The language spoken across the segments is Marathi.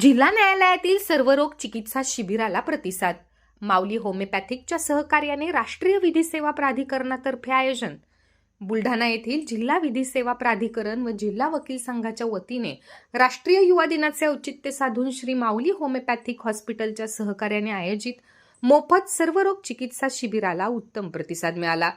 जिल्हा न्यायालयातील सर्वरोग चिकित्सा शिबिराला प्रतिसाद. माऊली होमिओपॅथिकच्या सहकार्याने राष्ट्रीय विधी सेवा प्राधिकरणातर्फे आयोजन. बुलढाणा येथील जिल्हा विधी सेवा प्राधिकरण व जिल्हा वकील संघाच्या वतीने राष्ट्रीय युवा दिनाचे औचित्य साधून श्री माऊली होमिओपॅथिक हॉस्पिटलच्या सहकार्याने आयोजित मोफत सर्वरोग चिकित्सा शिबिराला उत्तम प्रतिसाद मिळाला.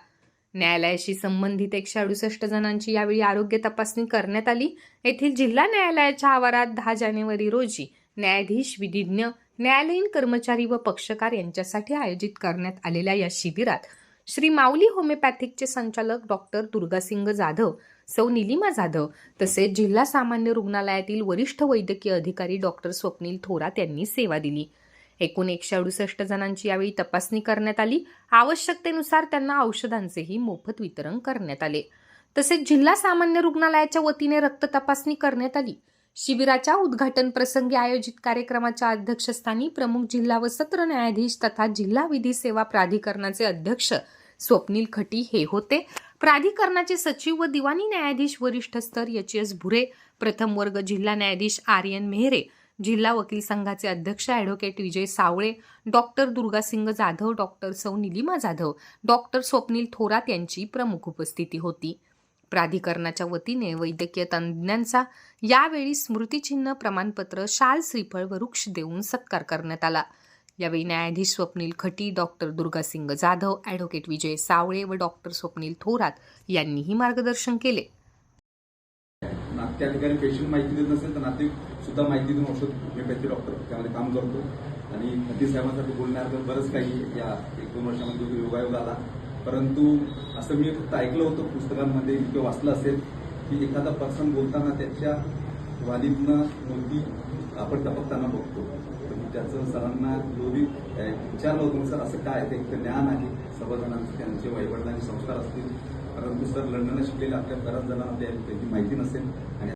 न्यायालयाशी संबंधित एकशे अडुसष्ट जणांची यावेळी आरोग्य तपासणी करण्यात आली. येथील जिल्हा न्यायालयाच्या आवारात दहा जानेवारी रोजी न्यायाधीश विधिज्ञ न्यायालयीन कर्मचारी व पक्षकार यांच्यासाठी आयोजित करण्यात आलेल्या या शिबिरात श्री माऊली होमिओपॅथिकचे संचालक डॉक्टर दुर्गासिंग जाधव सौ निलिमा जाधव तसेच जिल्हा सामान्य रुग्णालयातील वरिष्ठ वैद्यकीय अधिकारी डॉक्टर स्वप्नील थोरात यांनी सेवा दिली. एकूण एकशे अडुसष्ट जणांची यावेळी तपासणी करण्यात आली. आवश्यकतेनुसार त्यांना औषधांचेही मोफत वितरण करण्यात आले. तसेच जिल्हा सामान्य रुग्णालयाच्या वतीने रक्त तपासणी करण्यात आली. शिबिराच्या उद्घाटन प्रसंगी आयोजित कार्यक्रमाच्या अध्यक्षस्थानी प्रमुख जिल्हा व सत्र न्यायाधीश तथा जिल्हा विधी सेवा प्राधिकरणाचे अध्यक्ष स्वप्नील खटी हे होते. प्राधिकरणाचे सचिव व दिवाणी न्यायाधीश वरिष्ठ स्तर एच एस भुरे प्रथम वर्ग जिल्हा न्यायाधीश आर्यन मेहरे जिल्हा वकील संघाचे अध्यक्ष advocate Vijay Savale doctor Durgasing Jadhav doctor सौ निलिमा जाधव डॉक्टर स्वप्नील थोरात यांची प्रमुख उपस्थिती होती. प्राधिकरणाच्या वतीने वैद्यकीय तज्ज्ञांचा यावेळी स्मृतिचिन्ह प्रमाणपत्र शाल श्रीफळ वृक्ष देऊन सत्कार करण्यात आला. यावेळी न्यायाधीश स्वप्नील खटी डॉक्टर दुर्गासिंग जाधव ॲडव्होकेट विजय सावळे व डॉक्टर स्वप्नील थोरात यांनीही मार्गदर्शन केले. त्या ठिकाणी पेशंट माहिती देत नसेल तर नाते सुद्धा माहिती देऊन औषध होमिओपॅथी डॉक्टर त्यामध्ये काम करतो. आणि खटी साहेबांसाठी बोलण्यासारखं बरंच काही या एक दोन वर्षामध्ये जो योगायोग आला. परंतु असं मी फक्त ऐकलं होतं पुस्तकांमध्ये किंवा वाचलं असेल की एखादा पर्सन बोलताना त्याच्या वालीतनं मुलगी आपण टपकताना बघतो. तर मी त्याचं सरांना दोन्ही विचारलं होतं सर असं काय? ते एक ज्ञान आहे. सर्वजणांचं त्यांचे वैवडिलांचे संस्कार असतील. परंतु सर लंडनला शिकलेले आपल्या बऱ्याच जणांना त्याची माहिती नसेल आणि